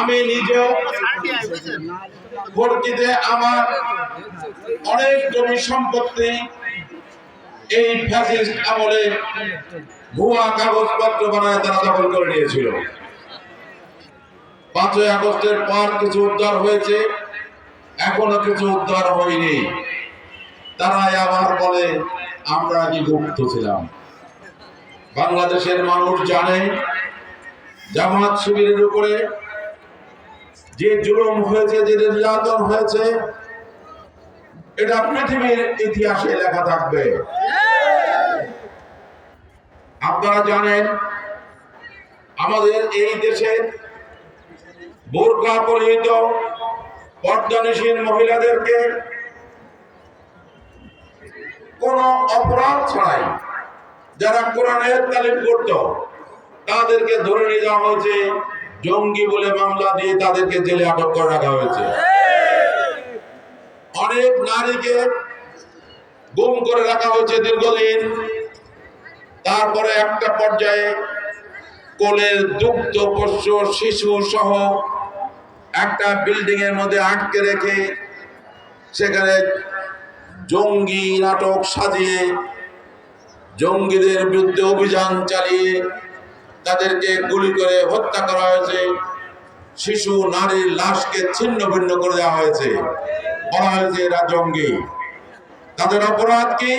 আমি নিজেও ভর্তিতে আমার অনেক জমি সম্পত্তি এই ফ্যাসিস্ট আমলে ভুয়া কাগজপত্র বানায় তারা দখল করে নিয়েছিল। পাঁচই আগস্টের পর কিছু উদ্ধার হয়েছে, এখনও কিছু উদ্ধার হয়নি। তারাই আবার বলে, আমরা কি গুপ্ত ছিলাম? বাংলাদেশের মানুষ জানে জামাত শিবিরের উপরে যে জুলুম হয়েছে, যে নির্যাতন হয়েছে, এটা পৃথিবীর ইতিহাসে লেখা থাকবে। আপনারা জানেন, আমাদের এই দেশে বোরকা পরিহিত পর্দানিসীন মহিলাদেরকে কোন অপরাধ ছাড়াই যারা কোরআনের তালিম করত তাদেরকে ধরে নিয়ে যাওয়া হয়েছে। জঙ্গি বলে মামলা দিয়ে তাদেরকে জেলে আটক করে রাখা হয়েছে। অনেক নারীকে গুম করে রাখা হয়েছে দীর্ঘদিন। তারপরে একটা পর্যায়ে কোলের দুগ্ধ, পোষ্য, শিশু সহ একটা বিল্ডিং এর মধ্যে আটকে রেখে সেখানে জঙ্গি নাটক সাজিয়ে জঙ্গিদের বিরুদ্ধে অভিযান চালিয়ে তাদেরকে গুলি করে হত্যা করা হয়েছে। শিশু নারীর লাশকে ছিন্ন ভিন্ন করে দেওয়া হয়েছে। বলা হয়েছে এরা জঙ্গি। তাদের অপরাধ কি?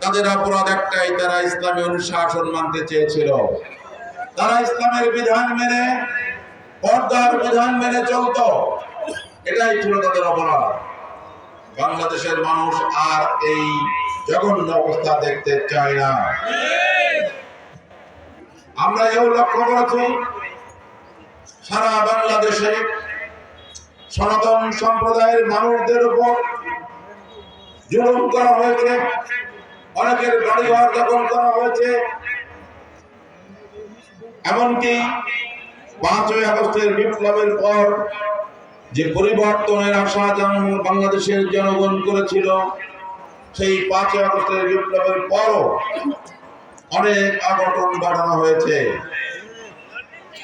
তাদের অপরাধ একটাই, তারা ইসলামী অনুশাসন মানতে চেয়েছিল। তারা ইসলামের বিধান মেনে, পর্দার বিধান মেনে চলত। এটাই ছিল তাদের অপরাধ। বাংলাদেশের মানুষ আর এই জঘন্য অবস্থা দেখতে চায় না। এও লক্ষ্য করেছি, সারা বাংলাদেশে সনাতন সম্প্রদায়ের মানুষদের উপর জুলুম করা হয়েছে, অনেকের বাড়ি ঘর দখল করা হয়েছে। এমনকি পাঁচই আগস্টের বিপ্লবের পর যে পরিবর্তনের আশা বাংলাদেশের জনগণ করেছিল, সেই পাঁচই আগস্টের বিপ্লবের পরও অনেক অঘটন ঘটানো হয়েছে।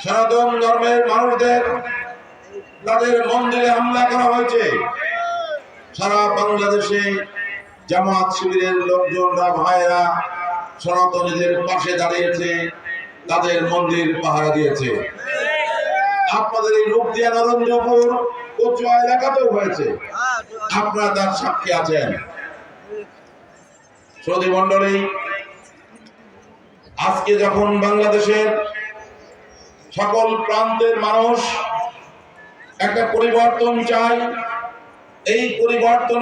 সনাতন ধর্মের মানুষদের তাদের মন্দিরে হামলা করা হয়েছে। সারা বাংলাদেশে জামাত শিবিরের লোকজনরা ভাইরা সনাতনীদের পাশে দাঁড়িয়েছে, তাদের মন্দির পাহারা দিয়েছে। আপনাদের এই রূপদিয়া নরেন্দ্রপুর কচুয়া এলাকাতেও হয়েছে। আপনারা তার সাক্ষী আছেন। সৌদি মন্ডলী আজকে যখন বাংলাদেশের সকল প্রান্তের মানুষ একটা পরিবর্তন চায় এই পরিবর্তন